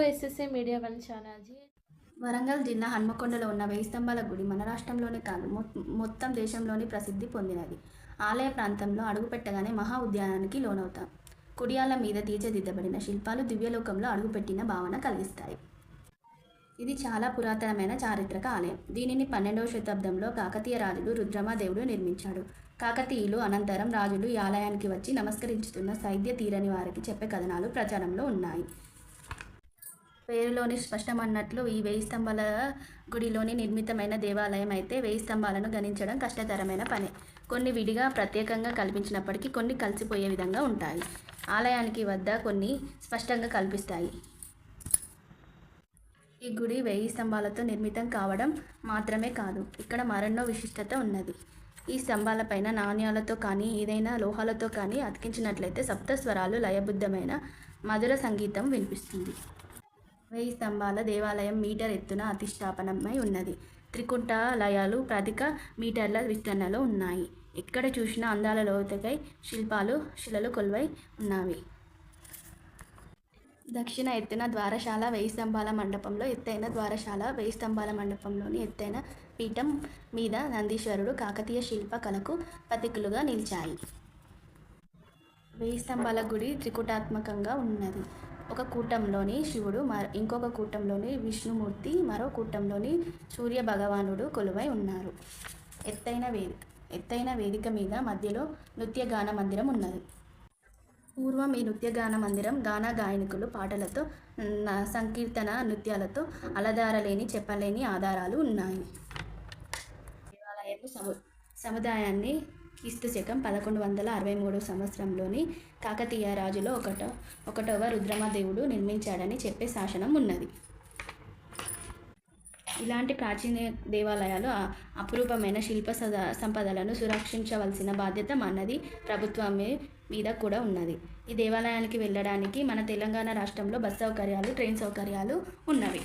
SSA media one ఛానల్జీ వరంగల్ జిల్లా హన్మకొండలో ఉన్న వెయ్యి స్తంభాల గుడి మన రాష్ట్రంలోనే కాదు మొ- మొత్తం దేశంలోని ప్రసిద్ధి పొందినది. ఆలయ ప్రాంతంలో అడుగుపెట్టగానే మహా ఉద్యానానికి లోనవుతాం. కుడియాల మీద తీర్చిదిద్దబడిన శిల్పాలు దివ్యలోకంలో అడుగుపెట్టిన భావన కలిగిస్తాయి. ఇది చాలా పురాతనమైన చారిత్రక ఆలయం. దీనిని పన్నెండవ శతాబ్దంలో కాకతీయ రాజులు రుద్రమదేవుడు నిర్మించాడు. కాకతీయులు అనంతరం రాజులు ఈ ఆలయానికి వచ్చి నమస్కరించుతున్న సైద్య తీరని వారికి చెప్పే కథనాలు ప్రచారంలో ఉన్నాయి. పేరులోని స్పష్టమన్నట్లు ఈ వెయ్యి స్తంభాల గుడిలోని నిర్మితమైన దేవాలయం అయితే వెయ్యి స్తంభాలను గణించడం కష్టతరమైన పని. కొన్ని విడిగా ప్రత్యేకంగా కల్పించినప్పటికీ కొన్ని కలిసిపోయే విధంగా ఉంటాయి. ఆలయానికి వద్ద కొన్ని స్పష్టంగా కల్పిస్తాయి. ఈ గుడి వెయ్యి స్తంభాలతో నిర్మితం కావడం మాత్రమే కాదు ఇక్కడ మరెన్నో విశిష్టత ఉన్నది. ఈ స్తంభాలపైన నాణ్యాలతో కానీ ఏదైనా లోహాలతో కానీ అతికించినట్లయితే సప్త స్వరాలు మధుర సంగీతం వినిపిస్తుంది. వెయ్యి స్తంభాల దేవాలయం మీటర్ ఎత్తున అతిష్టాపనమై ఉన్నది. త్రికుంఠాలయాలు ప్రతిక మీటర్ల విస్తరణలో ఉన్నాయి. ఎక్కడ చూసినా అందాల లోతుకై శిల్పాలు శిలలు కొలువై ఉన్నవి. దక్షిణ ఎత్తున ద్వారశాల వెయ్యి స్తంభాల మండపంలో ఎత్తైన ద్వారశాల వెయ్యి స్తంభాల మండపంలోని ఎత్తైన పీఠం మీద నందీశ్వరుడు కాకతీయ శిల్ప కళకు పతికులుగా నిలిచాయి. వెయ్యి స్తంభాల గుడి త్రికుటాత్మకంగా ఉన్నది. ఒక కూటంలోని శివుడు మర ఇంకొక కూటంలోని విష్ణుమూర్తి మరో కూటంలోని సూర్య భగవానుడు కొలువై ఉన్నారు. ఎత్తైన వేదిక ఎత్తైన వేదిక మీద మధ్యలో నృత్యగాన మందిరం ఉన్నది. పూర్వం ఈ నృత్యగాన మందిరం గాన గాయనికులు పాటలతో సంకీర్తన నృత్యాలతో అలదారలేని చెప్పలేని ఆధారాలు ఉన్నాయి. దేవాలయపు సము సముదాయాన్ని క్రీస్తు శకం పదకొండు వందల అరవై మూడు సంవత్సరంలోని కాకతీయ రాజులో ఒకటో ఒకటవ రుద్రమదేవుడు నిర్మించాడని చెప్పే శాసనం ఉన్నది. ఇలాంటి ప్రాచీన దేవాలయాలు అపురూపమైన శిల్ప సద సంపదలను సురక్షించవలసిన బాధ్యత మనది ప్రభుత్వం మీద కూడా ఉన్నది. ఈ దేవాలయానికి వెళ్ళడానికి మన తెలంగాణ రాష్ట్రంలో బస్ సౌకర్యాలు ట్రైన్ సౌకర్యాలు ఉన్నవి.